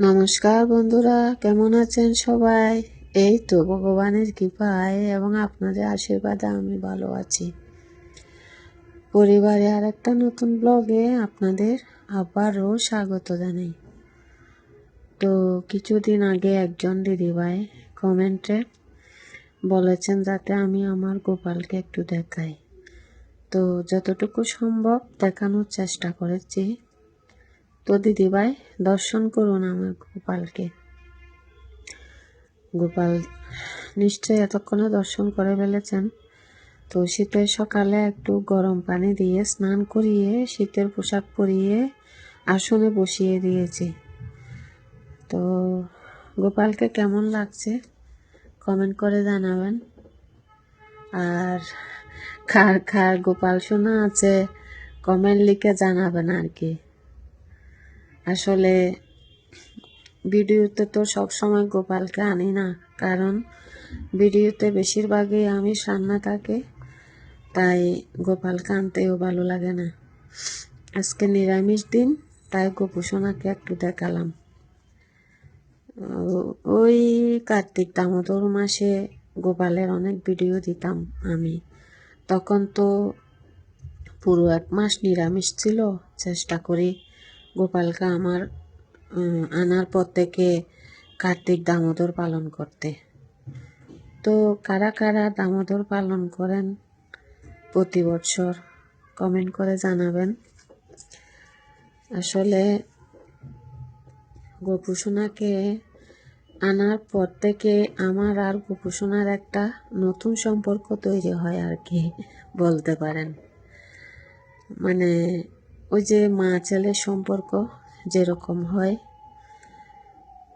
নমস্কার বন্ধুরা, কেমন আছেন সবাই? এই তো ভগবানের কৃপায় এবং আপনাদের আশীর্বাদে আমি ভালো আছি। পরিবারে আর একটা নতুন ব্লগে আপনাদের আবারও স্বাগত জানাই। তো কিছুদিন আগে একজন দিদিভাই কমেন্টে বলেছেন যাতে আমি আমার গোপালকে একটু দেখাই। তো যতটুকু সম্ভব দেখানোর চেষ্টা করেছি। তো দিদিভাই, দর্শন করুন আমার গোপালকে। গোপাল নিশ্চয়ই এতক্ষণে দর্শন করে ফেলেছেন। তো শীতের সকালে একটু গরম পানি দিয়ে স্নান করিয়ে, শীতের পোশাক পরিয়ে আসনে বসিয়ে দিয়েছি। তো গোপালকে কেমন লাগছে? কমেন্ট করে জানাবেন। আর কার কার গোপাল শোনা আছে, কমেন্ট লিখে জানাবেন আর কি। আসলে ভিডিওতে তো সব সময় গোপালকে আনি না, কারণ ভিডিওতে বেশিরভাগই আমি রান্না থাকে তাই গোপালকে আনতেও ভালো লাগে না। আজকে নিরামিষ দিন, তাই গোপুসোনাকে একটু দেখালাম। ওই কার্তিক দামোদর মাসে গোপালের অনেক ভিডিও দিতাম আমি। তখন তো পুরো এক মাস নিরামিষ ছিল, চেষ্টা করি গোপালকে আমার আনার পর থেকে কার্তিক দামোদর পালন করতে। তো কারা কারা দামোদর পালন করেন প্রতি বছর কমেন্ট করে জানাবেন। আসলে গোপুসোনাকে আনার পর থেকে আমার আর গোপুসোনার একটা নতুন সম্পর্ক তৈরি হয় আর কি বলতে পারেন। মানে ওই যে মা ছেলের সম্পর্ক যেরকম হয়।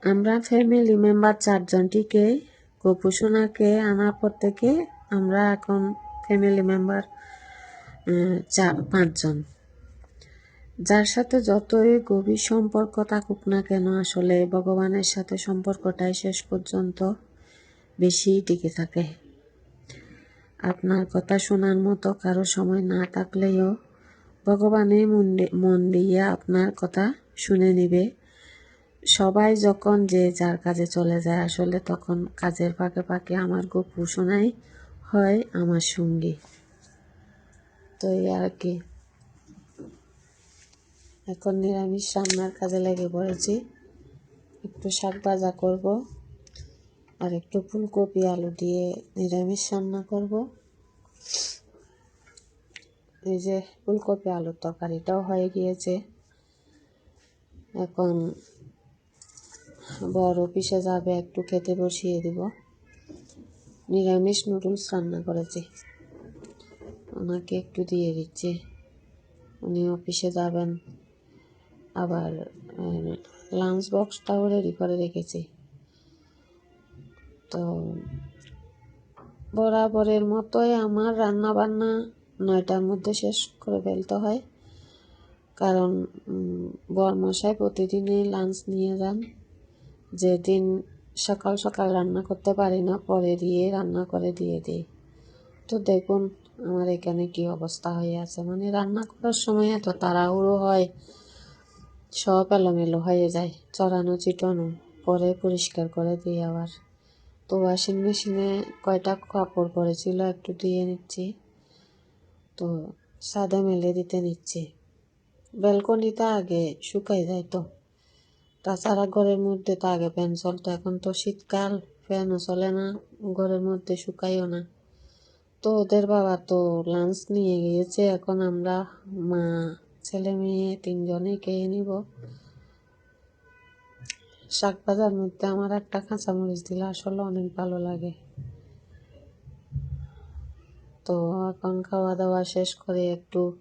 আমরা ফ্যামিলি মেম্বার চারজনটিকে, গোপুসোনাকে আনার পর থেকে আমরা এখন ফ্যামিলি মেম্বার চার, পাঁচজন। যার সাথে যতই গভীর সম্পর্ক থাকুক না কেন, আসলে ভগবানের সাথে সম্পর্কটাই শেষ পর্যন্ত বেশি টিকে থাকে। আপনার কথা শোনার মতো কারও সময় না থাকলেও ভগবানের মন দিয়ে আপনার কথা শুনে নিবে। সবাই যখন যে যার কাজে চলে যায়, আসলে তখন কাজের ফাঁকে ফাঁকে আমার গপু শোনাই হয় আমার সঙ্গী। তো আর কি। এখন নিরামিষ রান্নার কাজে লেগে পড়েছি। একটু শাক ভাজা করব আর একটু ফুলকপি, আলু দিয়ে নিরামিষ রান্না করব। এই যে ফুলকপি আলুর তরকারিটাও হয়ে গিয়েছে। এখন বড় পিসে যাবে, একটু খেতে বসিয়ে দিব। নিরামিষ নুডলস রান্না করেছি। ওনাকে একটু দিয়ে দিচ্ছি। উনি অফিসে যাবেন। আবার লাঞ্চ বক্সটাও রেডি করে রেখেছি। তো, বরাবরের মতোই আমার রান্না বান্না নয়টার মধ্যে শেষ করে ফেলতে হয়। কারণ বরমশাই প্রতিদিনই লাঞ্চ নিয়ে যান। যেদিন সকাল সকাল রান্না করতে পারি না, পরে দিয়ে রান্না করে দিয়ে দিই। তো দেখুন, আমার এখানে কি অবস্থা হয়ে আছে। মানে রান্না করার সময় এত তাড়াহুড়ো হয়, সব এলোমেলো হয়ে যায়। চড়ানো চিটানো পরে পরিষ্কার করে দিই আবার। তো ওয়াশিং মেশিনে কয়টা কাপড় পরেছিল একটু দিয়ে নিচ্ছি। তো সাদা মেলে দিতে নিচ্ছি ব্যালকনিতে আগে শুকাই যায় তো তাছাড়া ঘরের মধ্যে তো আগে ফ্যান চলতো এখন তো শীতকাল ফ্যানও চলে না ঘরের মধ্যে শুকাইও না তো ওদের বাবা তো লাঞ্চ নিয়ে গিয়েছে এখন আমরা মা ছেলে মেয়ে তিনজনে খেয়ে নিব শাক ভাজার মধ্যে আমার একটা কাঁচামরিচ দিলে আসলে অনেক ভালো লাগে তো এখন খাওয়া দাওয়া শেষ করে একটু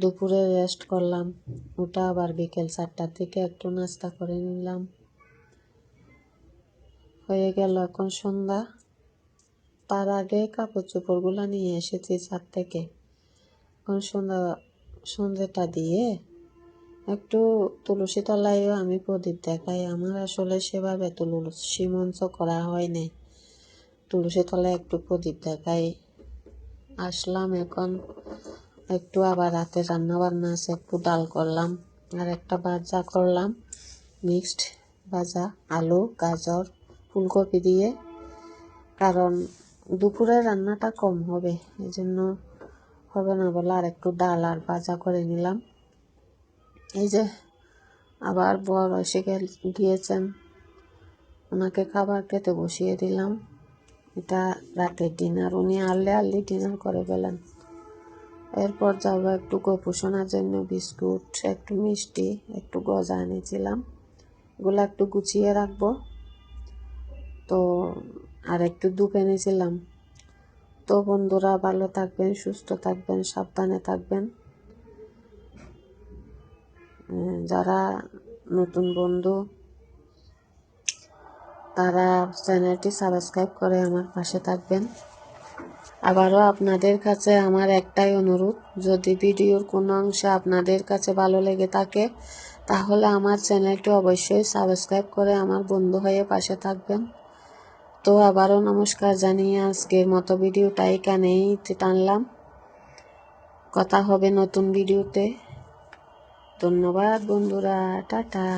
দুপুরে রেস্ট করলাম। ওটা আবার বিকেল চারটার থেকে একটু নাস্তা করে নিলাম। হয়ে গেল এখন সন্ধ্যা। তার আগে কাপড় চোপড়গুলো নিয়ে এসেছি ছাদ থেকে। এখন সন্ধ্যা, সন্ধ্যেটা দিয়ে একটু তুলসী তলায়ও আমি প্রদীপ দেখাই। আমার আসলে সেভাবে তুলসী মঞ্চ করা হয়নি তুলসী তলায় একটু প্রদীপ দেখাই। আসলাম এখন একটু আবার রাতে রান্না বান্না আছে, একটু ডাল করলাম আর একটা ভাজা করলাম, মিক্সড ভাজা, আলু, গাজর, ফুলকপি দিয়ে। কারণ দুপুরে রান্নাটা কম হবে এই জন্য হবে না বলে আর একটু ডাল আর ভাজা করে নিলাম। এই যে আবার বর এসে গিয়েছেন, ওনাকে খাবার খেতে বসিয়ে দিলাম। এটা রাতের ডিনার উনি আর্লি আর্লি ডিনার করে গেলেন। এরপর যাব একটু গোপুষণার জন্য, বিস্কুট, একটু মিষ্টি, একটু গজা এনেছিলাম এগুলো একটু গুছিয়ে রাখব। তো আর একটু দুধ এনেছিলাম। তো বন্ধুরা, ভালো থাকবেন, সুস্থ থাকবেন, সাবধানে থাকবেন। যারা নতুন বন্ধু তারা চ্যানেলটি সাবস্ক্রাইব করে আমার পাশে থাকবেন। আবারও আপনাদের কাছে আমার একটাই অনুরোধ, যদি ভিডিওর কোনো অংশে আপনাদের কাছে ভালো লেগে থাকে, তাহলে আমার চ্যানেলটি অবশ্যই সাবস্ক্রাইব করে আমার বন্ধু হয়ে পাশে থাকবেন। তো আবারও নমস্কার জানিয়ে আজকের মতো ভিডিওটা এখানেই টানলাম। কথা হবে নতুন ভিডিওতে। ধন্যবাদ বন্ধুরা, টাটা।